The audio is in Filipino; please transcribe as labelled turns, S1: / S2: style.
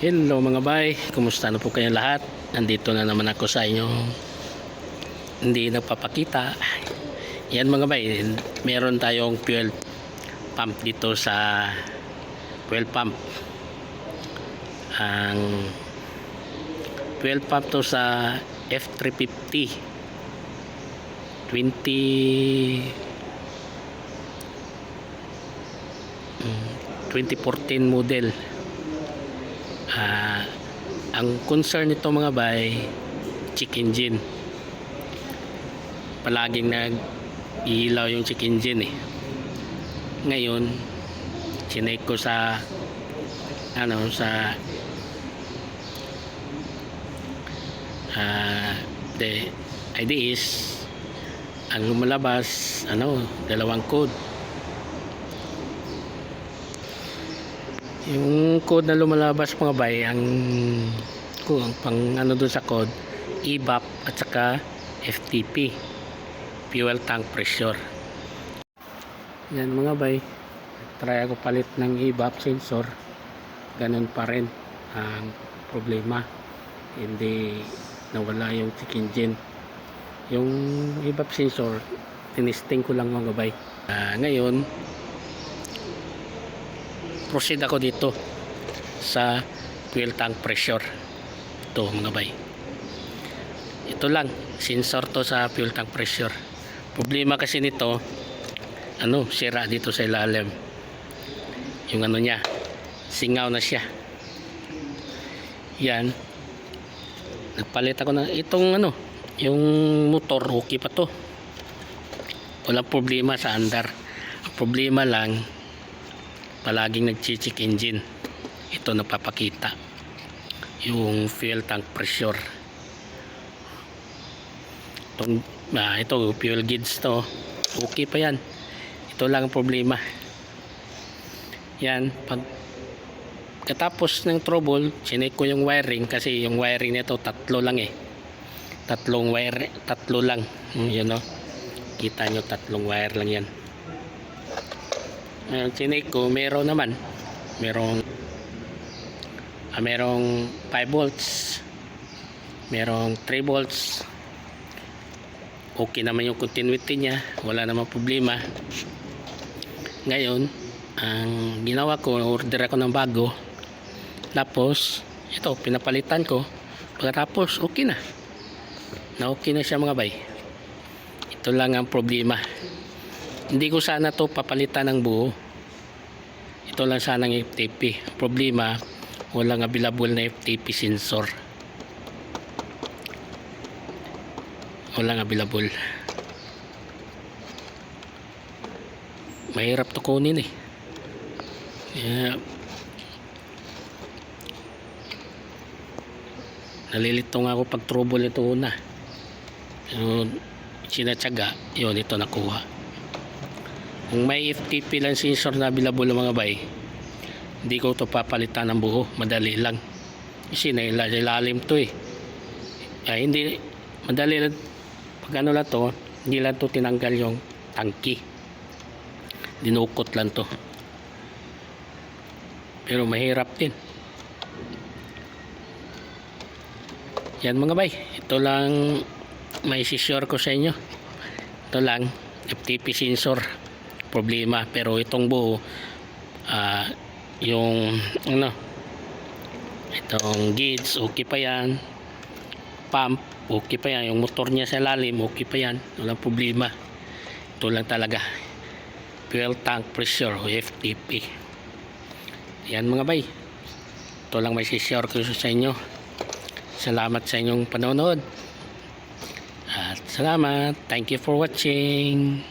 S1: Hello mga bay, kumusta na po kayo lahat? Nandito na naman ako sa inyo. Hindi nagpapakita. Yan mga bay, meron tayong fuel pump dito sa fuel pump. Ang fuel pump to sa F350 20 mm, 2014 model Ah, ang concern nito mga bay check engine palaging nag ilaw yung check engine eh. Ngayon chinek ko sa ano sa ah the idea is ang lumalabas ano dalawang code Yung code na lumalabas mga bay, ang kung pang ano doon sa code, EVAP at saka FTP, fuel tank pressure. Yan mga bay, try ako palit ng EVAP sensor, ganun pa rin ang problema. Hindi nawala yung check engine. Yung EVAP sensor, tinisting ko lang mga bay. Ah, ngayon, proceed ako dito sa fuel tank pressure. Ito mga bay. Ito lang sensor to sa fuel tank pressure. Problema kasi nito ano sira dito sa ilalim. Yung ano niya singaw na siya. Yan. Nagpalit ako ng itong ano yung motor okay pa to. Walang problema sa andar. Problema lang palaging nag-check engine. Ito napapakita yung fuel tank pressure. Itong, ah, ito fuel gauge to. Okay pa yan. Ito lang ang problema. Yan pag katapos ng trouble chinek ko yung wiring kasi yung wiring nito tatlo lang eh. Tatlong wire tatlo lang. Hmm, yun no kita nyo tatlong wire lang yan Ngayon, chinek ko, meron naman. Merong ah, merong 5 volts. Merong 3 volts. Okay naman yung continuity niya. Wala namang problema. Ngayon, ang ginawa ko, order ako ng bago. Tapos, ito, pinapalitan ko. Pagkatapos, okay na. Na okay na siya mga bay. Ito lang ang problema hindi ko sana to papalitan ng buo. Ito lang sana ng FTP problema walang available na FTP sensor. Walang available. Mahirap to kunin eh. Kaya, nalilito nga ako pag trouble ito una. Pero sinatsaga yun ito nakuha kung may FTP lang sensor na available mga bay, hindi ko to papalitan ng buo. Madali lang. Kasi nailalim to eh. Ay, hindi, madali lang. Pag ano lang to, hindi lang to tinanggal yung tangki. Dinukot lang to. Pero mahirap din. Yan mga bay. Ito lang may sisure ko sa inyo. Ito lang, FTP sensor problema. Pero itong buo ah, yung ano itong gauge okay pa yan. Pump okay pa yan. Yung motor niya sa lalim okay pa yan. Walang problema. Ito lang talaga. Fuel tank pressure o FTP yan mga bay. Ito lang may share ko sa inyo. Salamat sa inyong panonood. At salamat. Thank you for watching